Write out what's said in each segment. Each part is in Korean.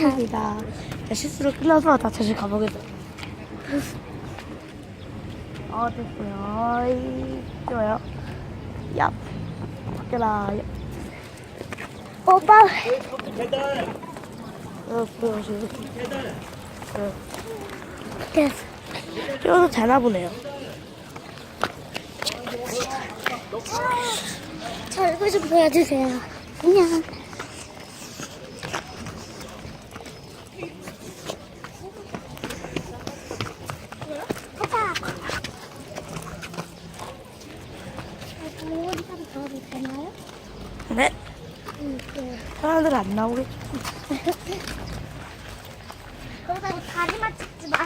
끝입니다. 실수로 끝나서 다시 가보겠습니다. 아, 됐고요. 이, 좋아요. 얍. 바뀌어라. 얍. 오빠 어. 어, 됐어. 찍어도 되나 보네요. 저 얼굴 좀 보여주세요. 안녕. 가자. 머리 좀 더도 되나요? 네. 응, 네. 사람들 안 나오겠죠. 거기다 뭐 다리만 찍지 마.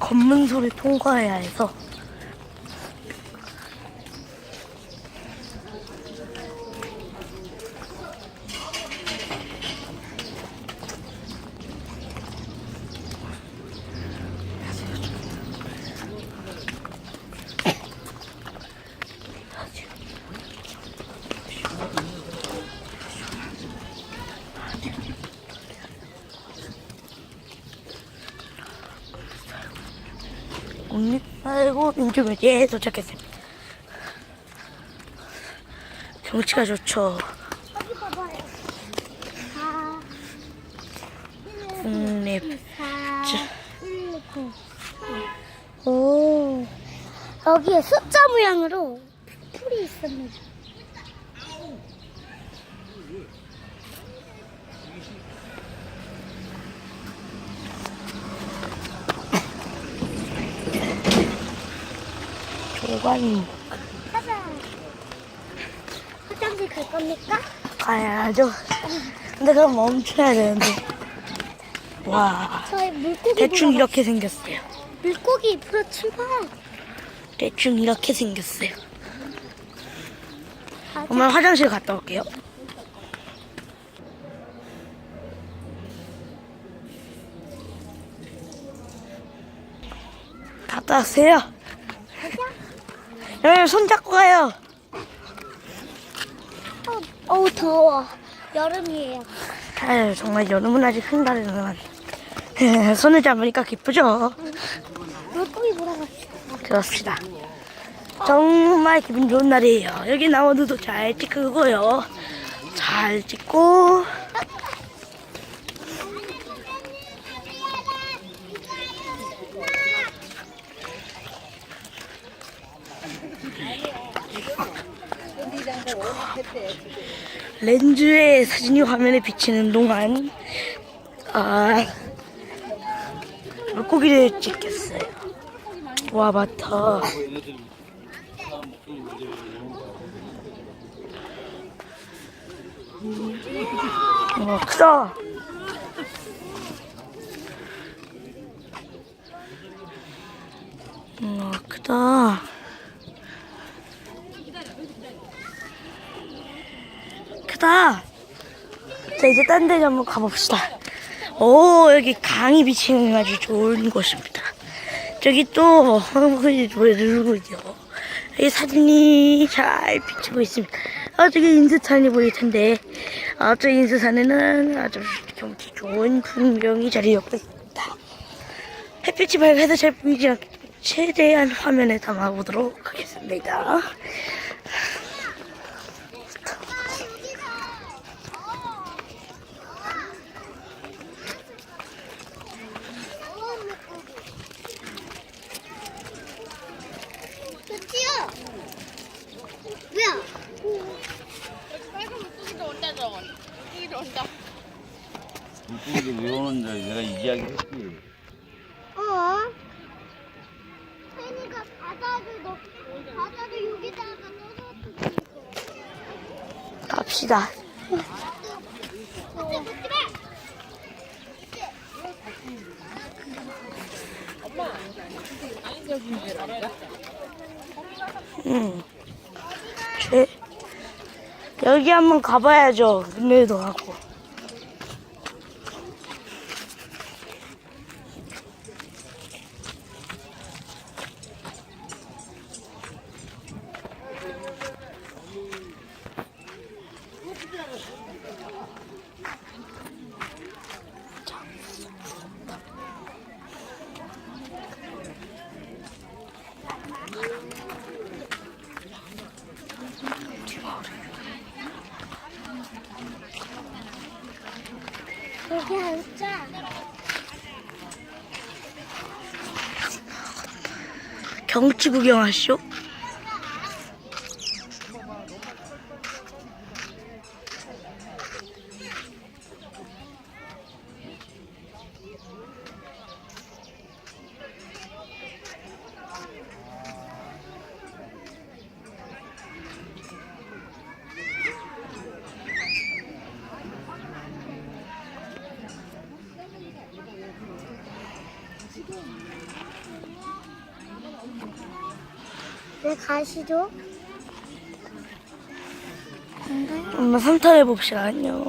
검문 소를 통과해야 해서 국립사고 민주묘지에 도착했습니다. 경치가 좋죠. 구. 오. 여기에 숫자 모양으로 풀이 있습니다. 조관 가자. 화장실 갈 겁니까? 가야죠. 근데 그럼 멈춰야 되는데. 와, 저희 물고기 대충 보러 이렇게 생겼어요. 가- 물고기 보러 출발. 대충 이렇게 생겼어요. 엄마 화장실 갔다 올게요. 갔다 왔어요. 여러분 손 잡고 가요. 어, 어우 더워. 여름이에요. 아유, 정말 여름은 아직 한달이지만 손을 잡으니까 기쁘죠. 물고기 갑시다. 그렇습니다. 정말 기분 좋은 날이에요. 여기 나와도 잘 찍고요. 잘 찍고 렌즈에 사진이 화면에 비치는 동안 아 물고기를 찍겠어요. 와 맞다. 와 크다. 와 크다. 크다. 자 이제 딴데 한번 가봅시다. 오 여기 강이 비치는 아주 좋은 곳입니다. 저기 또 황물이 보여주고 있죠. 여기 사진이 잘 비치고 있습니다. 아 저기 인스산이 보일 텐데 아, 저 인스산에는 아주 경치 좋은 풍경이 자리 잡고 있습니다. 햇빛이 밝아서 잘 보이지 않게 최대한 화면에 담아보도록 하겠습니다. 그치요? 뭐야? 빨간 물고기도 온다 저건 물고기도 온다 물고기를 왜 오는지 내가 이 이야기 했지. 어? 혜니가 바다를 넣, 바다를 여기다가 넣어서 갑시다. 마! 음. 최 여기 한번 가봐야죠. 은혜도 하고. 여기 앉자. 경치 구경하시오? 왜 가시죠? 엄마 삼탄 해봅시다. 안녕.